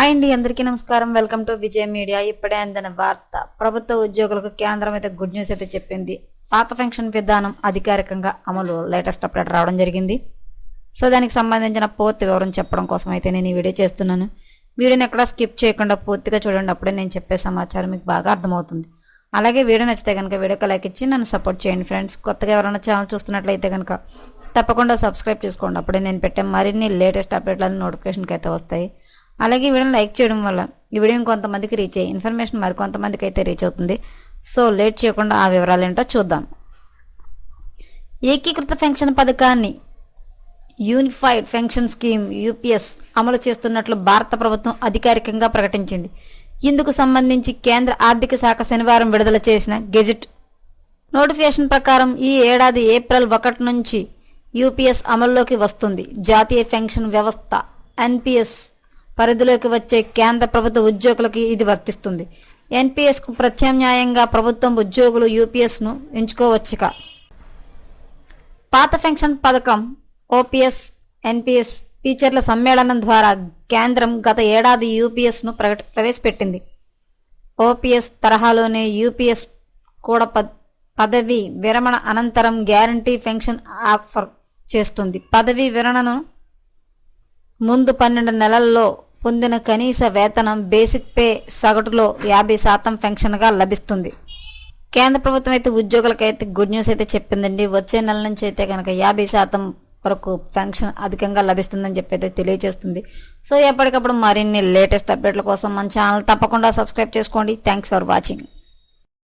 Hi అండి అందరికీ నమస్కారం. Welcome to Vijay media. ఇప్పుడే అందిన వార్త. ప్రభుత్వ ఉద్యోగులకు కేంద్రం అయితే గుడ్ న్యూస్ అయితే చెప్పింది. పాత పెన్షన్ విధానం అధికారికంగా అమలు లేటెస్ట్ అప్డేట్ రావడం జరిగింది. సో దానికి సంబంధించిన పూర్తి వివరం చెప్పడం కోసం అయితే నేను ఈ వీడియో చేస్తున్నాను. వీడియోని ఎక్కడ స్కిప్ చేయకుండా పూర్తిగా చూడండి. అప్పుడే నేను చెప్పే సమాచారం మీకు బాగా అర్థమవుతుంది. అలాగే వీడియో నచ్చితే కనుక వీడియోకి లైక్ ఇచ్చి నన్ను సపోర్ట్ చేయండి ఫ్రెండ్స్. కొత్తగా ఎవరైనా ఛానల్ చూస్తున్నట్లయితే కనుక తప్పకుండా సబ్స్క్రైబ్ చేసుకోండి. అప్పుడే నేను పెట్టే మరిన్ని లేటెస్ట్ అప్డేట్లను నోటిఫికేషన్కి అయితే వస్తాయి. అలాగే ఈ వీడియోని లైక్ చేయడం వల్ల ఈ వీడియో కొంతమందికి రీచ్ అయ్యి ఇన్ఫర్మేషన్ మరి కొంతమందికి అయితే రీచ్ అవుతుంది. సో లేట్ చేయకుండా ఆ వివరాలు ఏంటో చూద్దాం. ఏకీకృత పెన్షన్ పథకాన్ని యూనిఫైడ్ పెన్షన్ స్కీమ్ యూపీఎస్ అమలు చేస్తున్నట్లు భారత ప్రభుత్వం అధికారికంగా ప్రకటించింది. ఇందుకు సంబంధించి కేంద్ర ఆర్థిక శాఖ శనివారం విడుదల చేసిన గెజిట్ నోటిఫికేషన్ ప్రకారం ఈ ఏడాది ఏప్రిల్ ఒకటి నుంచి యూపీఎస్ అమల్లోకి వస్తుంది. జాతీయ పెన్షన్ వ్యవస్థ ఎన్పిఎస్ పరిధిలోకి వచ్చే కేంద్ర ప్రభుత్వ ఉద్యోగులకి ఇది వర్తిస్తుంది. ఎన్పిఎస్కు ప్రత్యామ్నాయంగా ప్రభుత్వం ఉద్యోగులు యూపీఎస్ను ఎంచుకోవచ్చుక పాత పెన్షన్ పథకం ఓపీఎస్ ఎన్పిఎస్ టీచర్ల సమ్మేళనం ద్వారా కేంద్రం గత ఏడాది యూపీఎస్ను ప్రకట ప్రవేశపెట్టింది. ఓపీఎస్ తరహాలోనే యూపీఎస్ కూడా పదవి విరమణ అనంతరం గ్యారంటీ పెన్షన్ ఆఫర్ చేస్తుంది. పదవీ విరణను ముందు పన్నెండు నెలల్లో పొందిన కనీస వేతనం బేసిక్ పే సగటులో యాభై శాతం పెన్షన్గా లభిస్తుంది. కేంద్ర ప్రభుత్వం అయితే ఉద్యోగులకైతే గుడ్ న్యూస్ అయితే చెప్పిందండి. వచ్చే నెల నుంచి అయితే కనుక యాభై శాతం వరకు పెన్షన్ అధికంగా లభిస్తుందని చెప్పి అయితే తెలియజేస్తుంది. సో ఎప్పటికప్పుడు మరిన్ని లేటెస్ట్ అప్డేట్ల కోసం మన ఛానల్ తప్పకుండా సబ్స్క్రైబ్ చేసుకోండి. Thanks for watching.